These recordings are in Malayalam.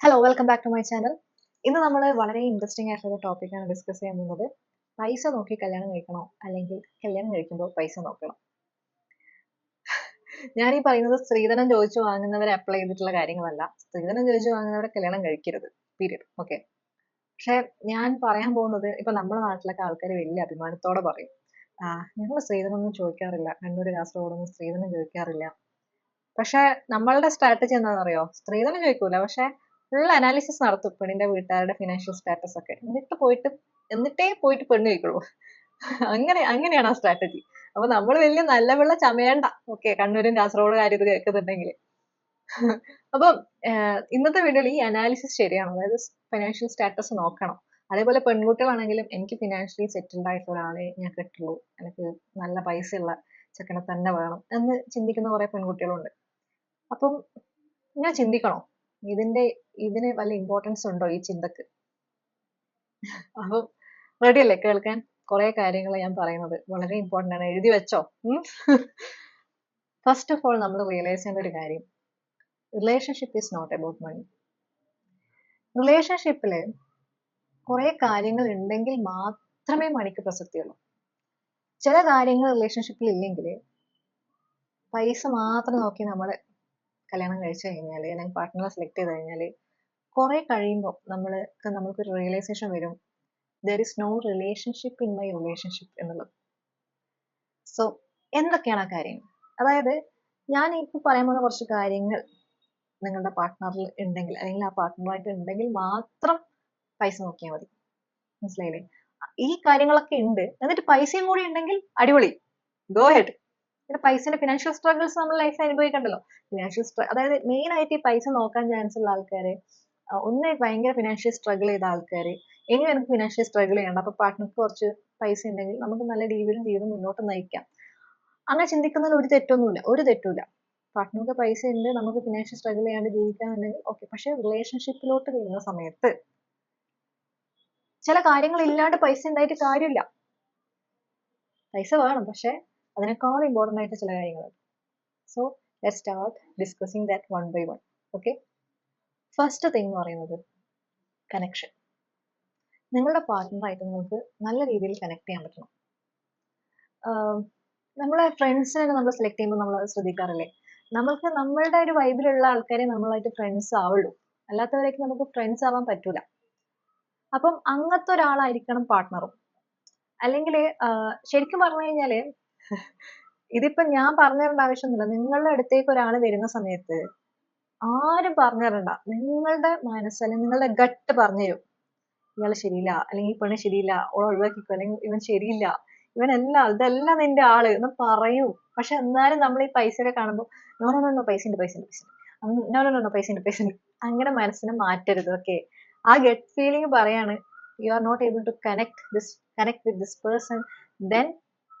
Hello welcome back to my channel ഇന്ന് നമ്മൾ വളരെ ഇൻട്രസ്റ്റിംഗ് ആയിട്ടുള്ള ടോപ്പിക്കാണ് ഡിസ്കസ് ചെയ്യാൻ പോകുന്നത്. പൈസ നോക്കി കല്യാണം കഴിക്കണോ? അല്ലെങ്കിൽ കല്യാണം കഴിക്കുമ്പോൾ പൈസ നോക്കണോ? ഞാൻ ഈ പറയുന്നത് സ്ത്രീധനം ചോദിച്ചു വാങ്ങുന്നവരെ അപ്ലൈ ചെയ്തിട്ടുള്ള കാര്യങ്ങളല്ല. സ്ത്രീധനം ചോദിച്ചു വാങ്ങുന്നവരെ കല്യാണം കഴിക്കരുത് പീരിയഡ് ഓക്കെ പക്ഷെ ഞാൻ പറയാൻ പോകുന്നത് ഇപ്പൊ നമ്മുടെ നാട്ടിലൊക്കെ ആൾക്കാർ വലിയ അഭിമാനത്തോടെ പറയും. ഞങ്ങൾ സ്ത്രീധനം ഒന്നും ചോദിക്കാറില്ല. കണ്ണൂർ കാസർഗോഡൊന്നും സ്ത്രീധനം ചോദിക്കാറില്ല. പക്ഷെ നമ്മളുടെ സ്ട്രാറ്റജി എന്താണെന്ന് അറിയോ സ്ത്രീധനം ചോദിക്കൂല. പക്ഷെ ഫുൾ അനാലിസിസ് നടത്തും പെണ്ണിന്റെ വീട്ടുകാരുടെ ഫിനാൻഷ്യൽ സ്റ്റാറ്റസ് ഒക്കെ. എന്നിട്ട് പോയിട്ട് എന്നിട്ടേ പോയിട്ട് പെണ്ണ് കഴിക്കുള്ളൂ അങ്ങനെ അങ്ങനെയാണ് ആ സ്ട്രാറ്റജി അപ്പൊ നമ്മൾ വലിയ നല്ല വെള്ള ചമയണ്ട. ഓക്കെ കണ്ണൂരും കാസർഗോഡ് കാര്യം ഇത് കേൾക്കുന്നുണ്ടെങ്കിൽ. അപ്പം ഇന്നത്തെ വീഡിയോയിൽ ഈ അനാലിസിസ് ശരിയാണ്? അതായത് ഫിനാൻഷ്യൽ സ്റ്റാറ്റസ് നോക്കണം. അതേപോലെ പെൺകുട്ടികളാണെങ്കിലും എനിക്ക് ഫിനാൻഷ്യലി സെറ്റിൽഡ് ആയിട്ടുള്ള ഒരാളെ ഞാൻ കെട്ടുള്ളൂ. എനിക്ക് നല്ല പൈസയുള്ള ചെക്കനെ തന്നെ വേണം എന്ന് ചിന്തിക്കുന്ന കുറെ പെൺകുട്ടികളുണ്ട്. അപ്പം ഞാൻ ചിന്തിക്കണോ? ഇതിന്റെ ഇതിന് വല്ല ഇമ്പോർട്ടൻസ് ഉണ്ടോ ഈ ചിന്തക്ക്? അപ്പം റെഡിയല്ലേ കേൾക്കാൻ? കുറെ കാര്യങ്ങൾ ഞാൻ പറയുന്നത് വളരെ ഇമ്പോർട്ടന്റ് ആണ്. എഴുതി വെച്ചോ. ഫസ്റ്റ് ഓഫ് ഓൾ നമ്മൾ റിയലൈസ് ചെയ്യേണ്ട ഒരു കാര്യം. Relationship is not about money റിലേഷൻഷിപ്പിൽ കുറെ കാര്യങ്ങൾ ഉണ്ടെങ്കിൽ മാത്രമേ മണിക്ക് പ്രസക്തിയുള്ളൂ. ചില കാര്യങ്ങൾ റിലേഷൻഷിപ്പിൽ ഇല്ലെങ്കിൽ പൈസ മാത്രം നോക്കി നമ്മൾ കല്യാണം കഴിച്ചു കഴിഞ്ഞാൽ അല്ലെങ്കിൽ പാർട്ട്ണറെ സെലക്ട് ചെയ്ത് കഴിഞ്ഞാൽ കുറെ കഴിയുമ്പോൾ നമ്മൾക്ക് ഒരു റിയലൈസേഷൻ വരും. There is no relationship in my relationship എന്നുള്ളത്. സോ എന്തൊക്കെയാണ് ആ കാര്യങ്ങൾ അതായത് ഞാൻ ഇപ്പോൾ പറയാൻ പോകുന്ന കുറച്ച് കാര്യങ്ങൾ നിങ്ങളുടെ പാർട്ട്ണറിൽ ഉണ്ടെങ്കിൽ അല്ലെങ്കിൽ ആ പാർട്ട്ണറായിട്ട് ഉണ്ടെങ്കിൽ മാത്രം പൈസ നോക്കിയാൽ മതി. മനസ്സിലായില്ലേ? ഈ കാര്യങ്ങളൊക്കെ ഉണ്ട്. എന്നിട്ട് പൈസയും കൂടി ഉണ്ടെങ്കിൽ അടിപൊളി. ഗോ ഹെഡ് പിന്നെ പൈസന്റെ ഫിനാൻഷ്യൽ സ്ട്രഗിൾസ് നമ്മൾ ലൈഫിൽ അനുഭവിക്കണ്ടല്ലോ. ഫിനാൻഷ്യൽ അതായത് മെയിൻ ആയിട്ട് ഈ പൈസ നോക്കാൻ ചാൻസ് ഉള്ള ആൾക്കാര് ഒന്ന് ഭയങ്കര ഫിനാൻഷ്യൽ സ്ട്രഗിൾ ചെയ്ത ആൾക്കാര് ഇനി എനിക്ക് ഫിനാൻഷ്യൽ സ്ട്രഗിൾ ചെയ്യണ്ട. അപ്പൊ പാർട്ട്ണർക്ക് കുറച്ച് പൈസ ഉണ്ടെങ്കിൽ നമുക്ക് നല്ല രീതിയിലും ജീവിതം മുന്നോട്ട് നയിക്കാം. അങ്ങനെ ചിന്തിക്കുന്നതിൽ ഒരു തെറ്റൊന്നുമില്ല. ഒരു തെറ്റുമില്ല. പാർട്ട്ണർക്ക് പൈസ ഉണ്ട് നമുക്ക് ഫിനാൻഷ്യൽ സ്ട്രഗിൾ ചെയ്യാണ്ട് ജീവിക്കാന്നുണ്ടെങ്കിൽ ഓക്കെ പക്ഷെ റിലേഷൻഷിപ്പിലോട്ട് വരുന്ന സമയത്ത് ചില കാര്യങ്ങൾ ഇല്ലാണ്ട് പൈസ ഉണ്ടായിട്ട് കാര്യമില്ല. പൈസ വേണം. പക്ഷെ അതിനേക്കാൾ ഇമ്പോർട്ടന്റ് ആയിട്ട് ചില കാര്യങ്ങളുണ്ട് so let start discussing that one by one okay first thing എന്ന് പറയുന്നത് കണക്ഷൻ നിങ്ങളുടെ പാർട്ട്ണറായിട്ട് നിങ്ങൾക്ക് നല്ല രീതിയിൽ കണക്ട് ചെയ്യാൻ പറ്റണം. നമ്മളെ ഫ്രണ്ട്സിനെ നമ്മൾ സെലക്ട് ചെയ്യുമ്പോൾ നമ്മൾ ശ്രദ്ധിക്കാറില്ലേ? നമ്മൾക്ക് നമ്മളുടെ ഒരു വൈബിലുള്ള ആൾക്കാരെ നമ്മളായിട്ട് ഫ്രണ്ട്സ് ആവുള്ളൂ. അല്ലാത്തവരേക്ക് നമുക്ക് ഫ്രണ്ട്സ് ആവാൻ പറ്റൂല. അപ്പം അങ്ങനത്തെ ഒരാളായിരിക്കണം പാർട്ട്ണറും അല്ലെങ്കിൽ ശരിക്കും പറഞ്ഞു കഴിഞ്ഞാൽ ഇതിപ്പോ ഞാൻ പറഞ്ഞു തരേണ്ട ആവശ്യമൊന്നുമില്ല. നിങ്ങളുടെ അടുത്തേക്ക് ഒരാൾ വരുന്ന സമയത്ത് ആരും പറഞ്ഞു തരണ്ട നിങ്ങളുടെ മനസ്സ് അല്ലെങ്കിൽ നിങ്ങളുടെ ഗട്ട് പറഞ്ഞു തരും ഇയാൾ ശരിയില്ല. അല്ലെങ്കിൽ ഈ പെണ്ണ് ശരിയില്ല. ഓളെ ഒഴിവാക്കിക്കോ. അല്ലെങ്കിൽ ഇവൻ ശരിയില്ല. ഇവനല്ല ഇതല്ല നിന്റെ ആൾ എന്ന് പറയും. പക്ഷെ എന്നാലും നമ്മൾ ഈ പൈസയൊക്കെ കാണുമ്പോൾ നോ നോ നോ പൈസ ഉണ്ട് പൈസ ഉണ്ട് പൈസ നോ നോ നോ പൈസ ഉണ്ട് പൈസ ഉണ്ട്. അങ്ങനെ മനസ്സിനെ മാറ്റരുത്. ഓക്കെ? ആ ഗെറ്റ് ഫീലിംഗ് പറയാണ് you are not able to connect this connect with this person then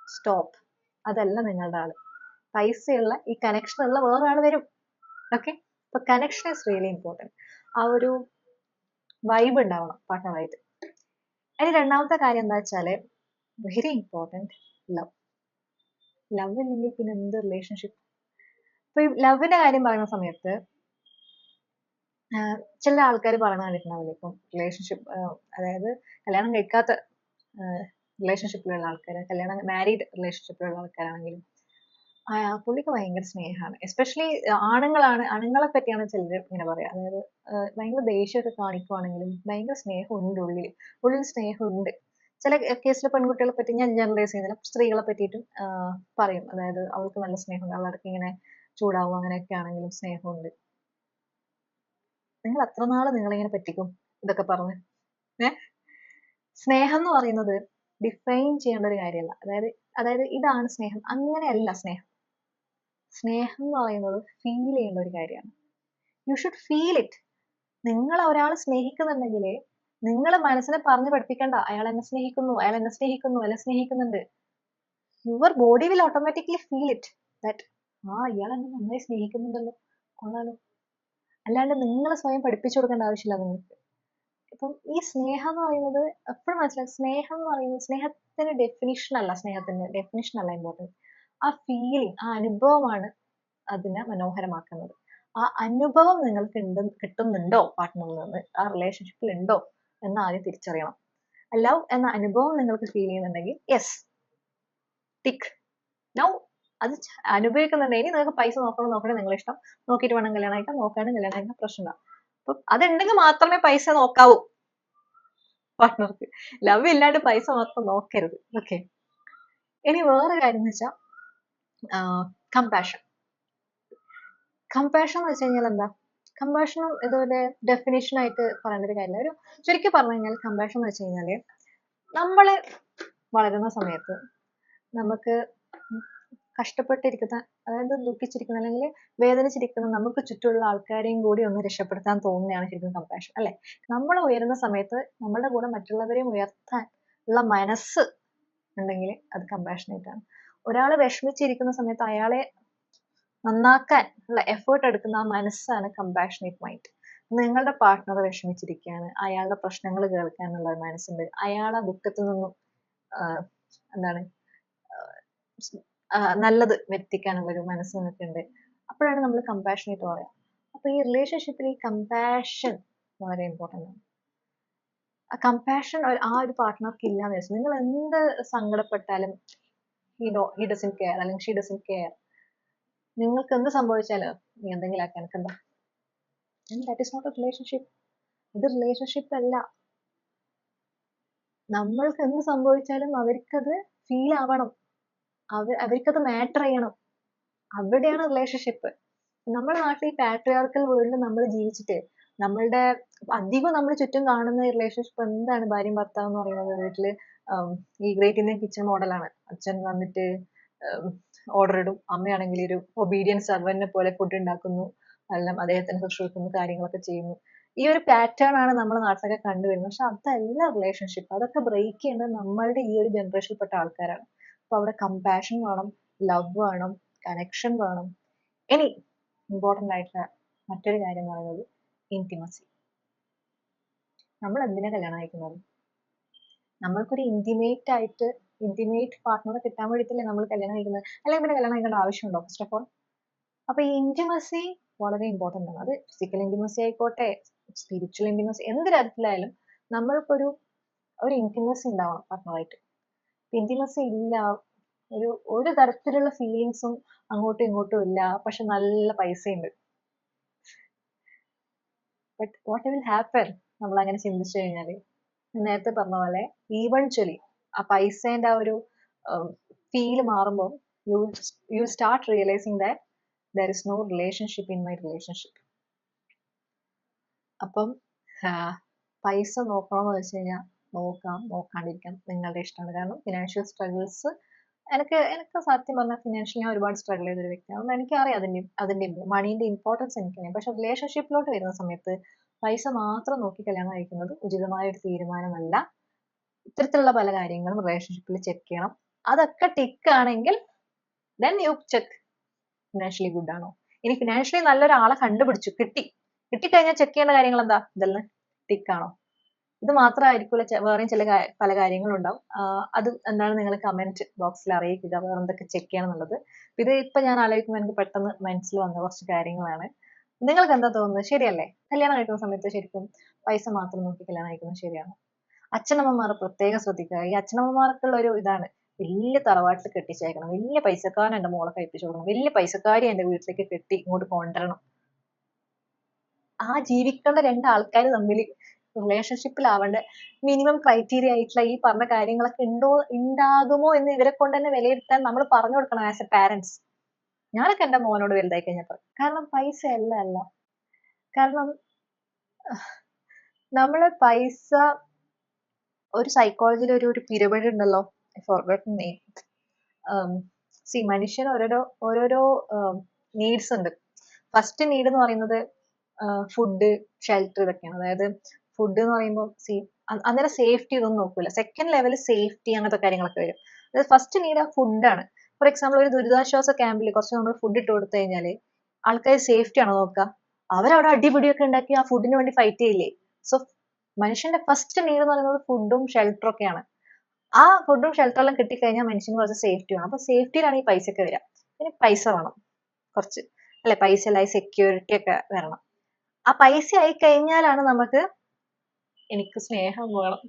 stop അതല്ല നിങ്ങളുടെ ആൾ. പൈസയുള്ള ഈ കണക്ഷൻ ഉള്ള വേറെ ആൾ വരും. ഓക്കെ അപ്പൊ കണക്ഷൻ ഇസ് റിയലി ഇമ്പോർട്ടന്റ് ആ ഒരു വൈബ് ഉണ്ടാവണം പാർട്ട്ണറായിട്ട് ഇനി രണ്ടാമത്തെ കാര്യം എന്താ വെച്ചാൽ വെരി ഇമ്പോർട്ടന്റ് ലവ് ലവ് ഇല്ലെങ്കിൽ പിന്നെ എന്ത് റിലേഷൻഷിപ്പ് ഇപ്പൊ ഈ ലവിന്റെ കാര്യം പറയുന്ന സമയത്ത് ചില ആൾക്കാർ പറയുന്ന കണ്ടിട്ടുണ്ടാവില്ല ഇപ്പം റിലേഷൻഷിപ്പ് അതായത് കല്യാണം കഴിക്കാത്ത റിലേഷൻഷിപ്പിലുള്ള ആൾക്കാർ കല്യാണം മാരീഡ് റിലേഷൻഷിപ്പിലുള്ള ആൾക്കാരാണെങ്കിലും പുള്ളിക്ക് ഭയങ്കര സ്നേഹമാണ് എസ്പെഷ്യലി ആണുങ്ങളാണ് ആണുങ്ങളെ പറ്റിയാണ് ചിലർ ഇങ്ങനെ പറയാം. അതായത് ഭയങ്കര ദേഷ്യമൊക്കെ കാണിക്കുവാണെങ്കിലും ഭയങ്കര സ്നേഹമുണ്ട് ഉള്ളിൽ ഉള്ളിൽ സ്നേഹമുണ്ട്. ചില കേസിൽ പെൺകുട്ടികളെ പറ്റി ഞാൻ ജനറലൈസ് ചെയ്യുന്നില്ല. സ്ത്രീകളെ പറ്റിയിട്ടും പറയും. അതായത് അവൾക്ക് നല്ല സ്നേഹമുണ്ട്. അവളടക്ക് ഇങ്ങനെ ചൂടാവും. അങ്ങനെയൊക്കെ ആണെങ്കിലും സ്നേഹമുണ്ട്. നിങ്ങൾ അത്ര നാൾ നിങ്ങളിങ്ങനെ പറ്റിക്കും? ഇതൊക്കെ പറഞ്ഞ്. ഏ? സ്നേഹം എന്ന് പറയുന്നത് ഡിഫൈൻ ചെയ്യേണ്ട ഒരു കാര്യമല്ല. അതായത് അതായത് ഇതാണ് സ്നേഹം. അങ്ങനെയല്ല സ്നേഹം. സ്നേഹം എന്ന് പറയുന്നത് ഫീൽ ചെയ്യേണ്ട ഒരു കാര്യമാണ്. യു ഷുഡ് ഫീൽ ഇറ്റ് നിങ്ങൾ ഒരാൾ സ്നേഹിക്കുന്നുണ്ടെങ്കിൽ നിങ്ങൾ മനസ്സിനെ പറഞ്ഞു പഠിപ്പിക്കണ്ട. അയാൾ എന്നെ സ്നേഹിക്കുന്നു അയാൾ എന്നെ സ്നേഹിക്കുന്നു എന്നെ സ്നേഹിക്കുന്നുണ്ട്. Your body will automatically feel it that ആ ഇയാൾ എന്നെ നന്നായി സ്നേഹിക്കുന്നുണ്ടല്ലോ. കൊള്ളാലോ. അല്ലാണ്ട് നിങ്ങൾ സ്വയം പഠിപ്പിച്ചു കൊടുക്കേണ്ട ആവശ്യമില്ല നിങ്ങൾക്ക്. ഇപ്പം ഈ സ്നേഹം എന്ന് പറയുന്നത് എപ്പോഴും മനസ്സിലാക്കും സ്നേഹം എന്ന് പറയുന്നത് സ്നേഹത്തിന്റെ ഡെഫിനിഷൻ അല്ല സ്നേഹത്തിന്റെ ഡെഫിനിഷൻ അല്ല ഇമ്പോർട്ടന്റ് ആ ഫീലിംഗ് ആ അനുഭവമാണ് അതിനെ മനോഹരമാക്കുന്നത്. ആ അനുഭവം നിങ്ങൾക്ക് ഉണ്ട് കിട്ടുന്നുണ്ടോ പാർട്ട്ണറിൽ നിന്ന് ആ റിലേഷൻഷിപ്പിൽ ഉണ്ടോ എന്ന് ആദ്യം തിരിച്ചറിയണം. ലവ് എന്ന അനുഭവം നിങ്ങൾക്ക് ഫീൽ ചെയ്യുന്നുണ്ടെങ്കിൽ യെസ് ടിക്ക് നൗ അത് അനുഭവിക്കുന്നുണ്ടെങ്കിൽ നിങ്ങൾക്ക് പൈസ നോക്കണം നോക്കണം നിങ്ങളെ ഇഷ്ടം നോക്കിയിട്ട് വേണം കല്യാണം കഴിക്കാൻ നോക്കാണ്ട് കല്യാണം കഴിക്കാൻ പ്രശ്നമില്ല. അതുണ്ടെങ്കിൽ മാത്രമേ പൈസ നോക്കാവൂ. പാർട്ട്ണർക്ക് ലവ് ഇല്ലാണ്ട് പൈസ മാത്രം നോക്കരുത്. ഓക്കെ ഇനി വേറെ കാര്യം എന്ന് വെച്ചാൽ കമ്പാഷൻ കമ്പാഷൻ എന്ന് വെച്ച് കഴിഞ്ഞാൽ എന്താ? കമ്പാഷനും ഇതുപോലെ ഡെഫിനേഷൻ ആയിട്ട് പറയേണ്ട ഒരു കാര്യമില്ല. ഒരു ശരിക്കും പറഞ്ഞു കഴിഞ്ഞാൽ കമ്പാഷൻ എന്ന് വെച്ച് കഴിഞ്ഞാൽ നമ്മൾ വളരുന്ന സമയത്ത് നമുക്ക് കഷ്ടപ്പെട്ടിരിക്കുന്ന അതായത് ദുഃഖിച്ചിരിക്കുന്ന അല്ലെങ്കിൽ വേദനിച്ചിരിക്കുന്ന നമുക്ക് ചുറ്റുമുള്ള ആൾക്കാരെയും കൂടി ഒന്ന് രക്ഷപ്പെടുത്താൻ തോന്നുന്നതാണ് ശരിക്കും കമ്പാഷൻ അല്ലെ? നമ്മൾ ഉയരുന്ന സമയത്ത് നമ്മളുടെ കൂടെ മറ്റുള്ളവരെയും ഉയർത്താൻ ഉള്ള മനസ്സ് ഉണ്ടെങ്കിൽ അത് കമ്പാഷനേറ്റ് ആണ്. ഒരാൾ വിഷമിച്ചിരിക്കുന്ന സമയത്ത് അയാളെ നന്നാക്കാൻ ഉള്ള എഫേർട്ട് എടുക്കുന്ന ആ മനസ്സാണ് കമ്പാഷനേറ്റ് മൈൻഡ് നിങ്ങളുടെ പാർട്ട്ണർ വിഷമിച്ചിരിക്കുകയാണ് അയാളുടെ പ്രശ്നങ്ങൾ കേൾക്കാനുള്ള മനസ്സുണ്ട്. അയാളെ ദുഃഖത്തിൽ നിന്നും എന്താണ് നല്ലത് വരുത്തിക്കാനുള്ള ഒരു മനസ്സ് നിങ്ങൾക്കുണ്ട് അപ്പോഴാണ് നമ്മൾ കമ്പാഷനേറ്റ് പറയാം. അപ്പൊ ഈ റിലേഷൻഷിപ്പിൽ ഈ കമ്പാഷൻ വളരെ ഇമ്പോർട്ടന്റ് ആണ്. ആ കമ്പാഷൻ ആ ഒരു പാർട്ട്ണർക്ക് ഇല്ലാന്ന് വെച്ചാൽ നിങ്ങൾ എന്ത് സങ്കടപ്പെട്ടാലും he do he doesn't care അല്ലെങ്കിൽ ഷീ ഡസൻ കെയർ നിങ്ങൾക്ക് എന്ത് സംഭവിച്ചാലും നീ എന്തെങ്കിലും ആക്കാൻ എന്താ that is not a relationship ഇത് റിലേഷൻഷിപ്പ് അല്ല. നമ്മൾക്ക് എന്ത് സംഭവിച്ചാലും അവർക്കത് ഫീൽ ആവണം. അവർ അവർക്കത് മാറ്റർ ചെയ്യണം. അവിടെയാണ് റിലേഷൻഷിപ്പ് നമ്മുടെ നാട്ടിൽ പാട്രിയാർക്കൽ വേൾഡിൽ നമ്മൾ ജീവിച്ചിട്ട് നമ്മളുടെ അധികം നമ്മൾ ചുറ്റും കാണുന്ന റിലേഷൻഷിപ്പ് എന്താണ് ഭാര്യയും ഭർത്താവ് എന്ന് പറയുന്നത്? വീട്ടിൽ ഈ ഗ്രേറ്റ് ഇന്ത്യൻ കിച്ചൺ മോഡലാണ് അച്ഛൻ വന്നിട്ട് ഓർഡർ ഇടും. അമ്മയാണെങ്കിൽ ഒരു ഒബീഡിയൻ സർവന്റിനെ പോലെ ഫുഡ് ഉണ്ടാക്കുന്നു. എല്ലാം അദ്ദേഹത്തിന് ശുശ്രൂഷിക്കുന്നു കാര്യങ്ങളൊക്കെ ചെയ്യുന്നു. ഈ ഒരു പാറ്റേൺ ആണ് നമ്മുടെ നാട്ടിലൊക്കെ കണ്ടുവരുന്നത്. പക്ഷെ അതല്ല റിലേഷൻഷിപ്പ് അതൊക്കെ ബ്രേക്ക് ചെയ്യേണ്ടത് നമ്മളുടെ ഈ ഒരു ജനറേഷനിൽപ്പെട്ട ആൾക്കാരാണ്. അപ്പൊ അവിടെ കമ്പാഷൻ വേണം ലവ് വേണം കണക്ഷൻ വേണം. ഇനി ഇമ്പോർട്ടന്റ് ആയിട്ടുള്ള മറ്റൊരു കാര്യം പറയുന്നത് ഇന്റിമസി നമ്മൾ എന്തിനാ കല്യാണം കഴിക്കുന്നത്? നമ്മൾക്കൊരു ഇന്റിമേറ്റ് ആയിട്ട് ഇന്റിമേറ്റ് പാർട്ട്ണറെ കിട്ടാൻ വേണ്ടിയിട്ടല്ലേ നമ്മൾ കല്യാണം കഴിക്കുന്നത്? അല്ലെങ്കിൽ പിന്നെ കല്യാണം കഴിക്കേണ്ട ആവശ്യമുണ്ടോ ഫസ്റ്റ് ഓഫ് ഓൾ അപ്പൊ ഈ ഇന്റിമസി വളരെ ഇമ്പോർട്ടന്റ് ആണ്. അത് ഫിസിക്കൽ ഇന്റിമസി ആയിക്കോട്ടെ സ്പിരിച്വൽ ഇന്റിമസി എന്ത് തരത്തിലായാലും നമ്മൾക്കൊരു ഒരു ഇന്റിമസി ഉണ്ടാവണം പാർട്ട്ണറായിട്ട് ഇന്റിമസി ഇല്ല. ഒരു ഒരു തരത്തിലുള്ള ഫീലിങ്സും അങ്ങോട്ടും ഇങ്ങോട്ടും ഇല്ല. പക്ഷെ നല്ല പൈസയുണ്ട്. ബട്ട് വാട്ട് വിൽ ഹാപ്പൻ നമ്മൾ അങ്ങനെ ചിന്തിച്ചു കഴിഞ്ഞാൽ ഞാൻ നേരത്തെ പറഞ്ഞ പോലെ ഈവൻച്വലി ആ പൈസേന്റെ ആ ഒരു ഫീൽ മാറുമ്പോൾ you you start realising that there is no relationship in my relationship അപ്പം പൈസ നോക്കണമെന്ന് വെച്ച് കഴിഞ്ഞാൽ നോക്കാം നോക്കാണ്ടിരിക്കാം നിങ്ങളുടെ ഇഷ്ടമാണ് കാരണം ഫിനാൻഷ്യൽ സ്ട്രഗിൾസ് എനിക്ക് എനിക്ക് സത്യം പറഞ്ഞാൽ ഫിനാൻഷ്യലി ഞാൻ ഒരുപാട് സ്ട്രഗിൾ ചെയ്ത ഒരു വ്യക്തിയാണ്. അതുകൊണ്ട് എനിക്കറിയാം അതിന്റെ അതിന്റെ മണീന്റെ ഇമ്പോർട്ടൻസ് എനിക്കറിയാം. പക്ഷെ റിലേഷൻഷിപ്പിലോട്ട് വരുന്ന സമയത്ത് പൈസ മാത്രം നോക്കി കല്യാണം കഴിക്കുന്നത് ഉചിതമായ ഒരു തീരുമാനമല്ല. ഇത്തരത്തിലുള്ള പല കാര്യങ്ങളും റിലേഷൻഷിപ്പിൽ ചെക്ക് ചെയ്യണം. അതൊക്കെ ടിക്ക് ആണെങ്കിൽ then you check financially good ആണോ? ഇനി ഫിനാൻഷ്യലി നല്ലൊരാളെ കണ്ടുപിടിച്ചു കിട്ടി. കിട്ടിക്കഴിഞ്ഞാൽ ചെക്ക് ചെയ്യേണ്ട കാര്യങ്ങൾ എന്താ ഇതെല്ലാം ടിക്കാണോ ഇത് മാത്രമായിരിക്കില്ല ചെ- വേറെയും ചില പല കാര്യങ്ങളും ഉണ്ടാവും ആഹ് അത് എന്താണ് നിങ്ങൾ കമന്റ് ബോക്സിൽ അറിയിക്കുക. വേറെ എന്തൊക്കെ ചെക്ക് ചെയ്യണം എന്നുള്ളത് ഇത് ഇപ്പൊ ഞാൻ ആലോചിക്കുമ്പോൾ എനിക്ക് പെട്ടെന്ന് മനസ്സിൽ വന്ന കുറച്ച് കാര്യങ്ങളാണ്. നിങ്ങൾക്ക് എന്താ തോന്നുന്നത്? ശരിയല്ലേ? കല്യാണം കഴിക്കുന്ന സമയത്ത് ശരിക്കും പൈസ മാത്രം നോക്കി കല്യാണം കഴിക്കുന്നത് ശരിയാണ്? അച്ഛനമ്മമാർ പ്രത്യേകം ശ്രദ്ധിക്കുക. ഈ അച്ഛനമ്മമാർക്കുള്ള ഒരു ഇതാണ്. വലിയ തറവാട്ടിൽ കെട്ടിച്ചേക്കണം. വലിയ പൈസക്കാരൻ എന്റെ മോളെ കഴിപ്പിച്ചു കൊടുക്കണം. വലിയ പൈസക്കാരി എന്റെ വീട്ടിലേക്ക് കെട്ടി ഇങ്ങോട്ട് കൊണ്ടുവരണം. ആ ജീവിക്കേണ്ട രണ്ടാൾക്കാർ തമ്മിൽ റിലേഷൻഷിപ്പിലാവേണ്ട മിനിമം ക്രൈറ്റീരിയ ആയിട്ടുള്ള ഈ പറഞ്ഞ കാര്യങ്ങളൊക്കെ ഉണ്ടോ ഉണ്ടാകുമോ എന്ന് ഇവരെ കൊണ്ട് തന്നെ വിലയിരുത്താൻ നമ്മൾ പറഞ്ഞു കൊടുക്കണം ആസ് എ പാരന്റ്സ് ഞാനൊക്കെ എന്റെ മോനോട് വലുതായി കഴിഞ്ഞപ്പോൾ കാരണം പൈസ അല്ല അല്ല. കാരണം നമ്മൾ പൈസ ഒരു സൈക്കോളജിയിൽ ഒരു ഒരു പിരമിഡ് ഉണ്ടല്ലോ ഫോർഗോട്ടൻ നെയിം സി മനുഷ്യന് ഓരോരോ ഓരോരോ നീഡ്സ് ഉണ്ട്. ഫസ്റ്റ് നീഡ് എന്ന് പറയുന്നത് ഫുഡ് ഷെൽട്ടർ ഇതൊക്കെയാണ്. അതായത് ഫുഡ് എന്ന് പറയുമ്പോൾ അന്നേരം സേഫ്റ്റി ഇതൊന്നും നോക്കൂല. സെക്കൻഡ് ലെവൽ സേഫ്റ്റി അങ്ങനത്തെ കാര്യങ്ങളൊക്കെ വരും. അതായത് ഫസ്റ്റ് നീഡ് ആ ഫുഡാണ് ഫോർ എക്സാമ്പിൾ ഒരു ദുരിതാശ്വാസ ക്യാമ്പിൽ കുറച്ച് നമ്മൾ ഫുഡ് ഇട്ട് കൊടുത്തു കഴിഞ്ഞാൽ ആൾക്കാർ സേഫ്റ്റി ആണോ നോക്കുക അവരവിടെ അടിപിടിയൊക്കെ ഉണ്ടാക്കി ആ ഫുഡിന് വേണ്ടി ഫൈറ്റ് ചെയ്യില്ലേ? സോ മനുഷ്യന്റെ ഫസ്റ്റ് നീഡ് എന്ന് പറയുന്നത് ഫുഡും ഷെൽട്ടറും ഒക്കെയാണ് ആ ഫുഡും ഷെൽട്ടറെല്ലാം കിട്ടിക്കഴിഞ്ഞാൽ മനുഷ്യന് കുറച്ച് സേഫ്റ്റി വേണം. അപ്പൊ സേഫ്റ്റിയിലാണ് ഈ പൈസ ഒക്കെ വരിക പിന്നെ പൈസ വേണം കുറച്ച്. അല്ലെ? പൈസ അല്ലായി സെക്യൂരിറ്റി ഒക്കെ വരണം. ആ പൈസ ആയി കഴിഞ്ഞാലാണ് നമുക്ക് എനിക്ക് സ്നേഹം വേണം.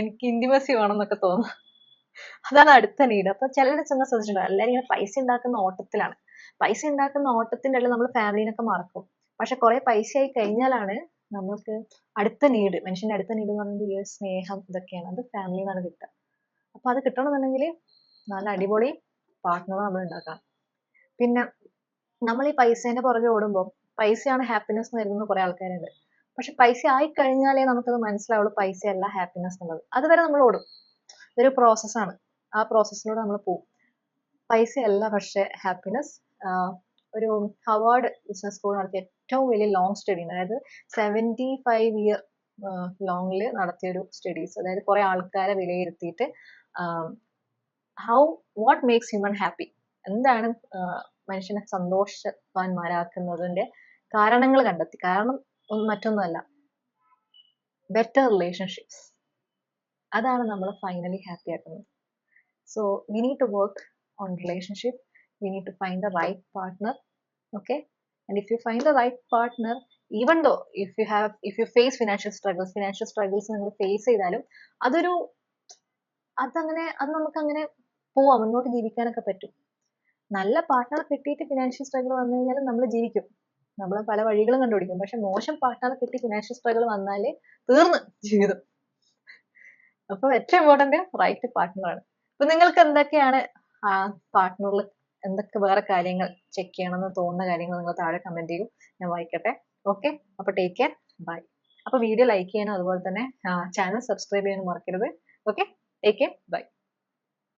എനിക്ക് ഇന്റിമസി വേണം എന്നൊക്കെ തോന്നും അതാണ് അടുത്ത നീഡ് അപ്പൊ ചിലരുടെ ചെന്ന് ശ്രദ്ധിച്ചിട്ടുണ്ടോ. എല്ലാവരും ഇങ്ങനെ പൈസ ഉണ്ടാക്കുന്ന ഓട്ടത്തിലാണ്. പൈസ ഉണ്ടാക്കുന്ന ഓട്ടത്തിന്റെ ഇടയിൽ നമ്മൾ ഫാമിലിനൊക്കെ മറക്കും. പക്ഷെ കുറെ പൈസ ആയി കഴിഞ്ഞാലാണ് നമ്മൾക്ക് അടുത്ത നീഡ് മനുഷ്യന്റെ അടുത്ത നീഡ് എന്ന് പറയുന്നത് ഈ ഒരു സ്നേഹം ഇതൊക്കെയാണ്. അത് ഫാമിലി നിന്നാണ് കിട്ടുക. അപ്പൊ അത് കിട്ടണമെന്നുണ്ടെങ്കിൽ നല്ല അടിപൊളി പാർട്ട്ണർ നമ്മൾ ഉണ്ടാക്കാം പിന്നെ നമ്മൾ ഈ പൈസേന്റെ പുറകെ ഓടുമ്പോൾ പൈസയാണ് ഹാപ്പിനെസ് എന്ന് കരുതുന്ന കുറെ ആൾക്കാരുണ്ട്. പക്ഷെ പൈസ ആയി കഴിഞ്ഞാലേ നമുക്കത് മനസ്സിലാവുള്ളൂ പൈസയല്ല ഹാപ്പിനെസ് എന്നുള്ളത്. അതുവരെ നമ്മൾ ഓടും. ഇതൊരു പ്രോസസ്സാണ് ആ പ്രോസസ്സിലൂടെ നമ്മൾ പോകും പൈസയല്ല പക്ഷെ ഹാപ്പിനെസ് ഒരു ഹവാർഡ് ബിസിനസ് സ്കൂൾ നടത്തിയ ഏറ്റവും വലിയ ലോങ് സ്റ്റഡി അതായത് സെവന്റി ഫൈവ് ഇയർ ലോങ്ങിൽ നടത്തിയൊരു സ്റ്റഡീസ് അതായത് കുറേ ആൾക്കാരെ വിലയിരുത്തിയിട്ട് how what makes human happy എന്താണ് മനുഷ്യനെ സന്തോഷവാന്മാരാക്കുന്നതിന്റെ കാരണങ്ങൾ കണ്ടെത്തി. കാരണം മറ്റൊന്നുമല്ല. ബെറ്റർ റിലേഷൻഷിപ്സ് അതാണ് നമ്മൾ ഫൈനലി ഹാപ്പി ആക്കുന്നത്. So we need to work on relationship we need to find the right partner okay and if you find the right partner even though if you have if you face financial struggles financial struggles നിങ്ങൾ ഫേസ് ചെയ്താലും അതൊരു അതങ്ങനെ അത് നമുക്ക് അങ്ങനെ പോവാം. മുന്നോട്ട് ജീവിക്കാനൊക്കെ പറ്റും. നല്ല പാർട്ട്ണർ കിട്ടിയിട്ട് ഫിനാൻഷ്യൽ സ്ട്രഗിൾ വന്നു കഴിഞ്ഞാൽ നമ്മൾ ജീവിക്കും. നമ്മൾ പല വഴികളും കണ്ടുപിടിക്കും. പക്ഷെ മോശം പാർട്ട്ണർ കിട്ടി ഫിനാൻഷ്യൽ സ്ട്രഗിൾ വന്നാൽ തീർന്ന് ജീവിതം. അപ്പൊ ഏറ്റവും ഇമ്പോർട്ടന്റ് റൈറ്റ് പാർട്ട്ണറാണ് അപ്പൊ നിങ്ങൾക്ക് എന്തൊക്കെയാണ് ആ പാർട്ട്ണറിൽ എന്തൊക്കെ വേറെ കാര്യങ്ങൾ ചെക്ക് ചെയ്യണമെന്ന് തോന്നുന്ന കാര്യങ്ങൾ നിങ്ങൾ താഴെ കമന്റ് ചെയ്യൂ. ഞാൻ വായിക്കട്ടെ. ഓക്കെ അപ്പൊ ടേക്ക് കെയർ ബൈ അപ്പൊ വീഡിയോ ലൈക്ക് ചെയ്യാനും അതുപോലെ തന്നെ ചാനൽ സബ്സ്ക്രൈബ് ചെയ്യാനും മറക്കരുത്. Okay take care by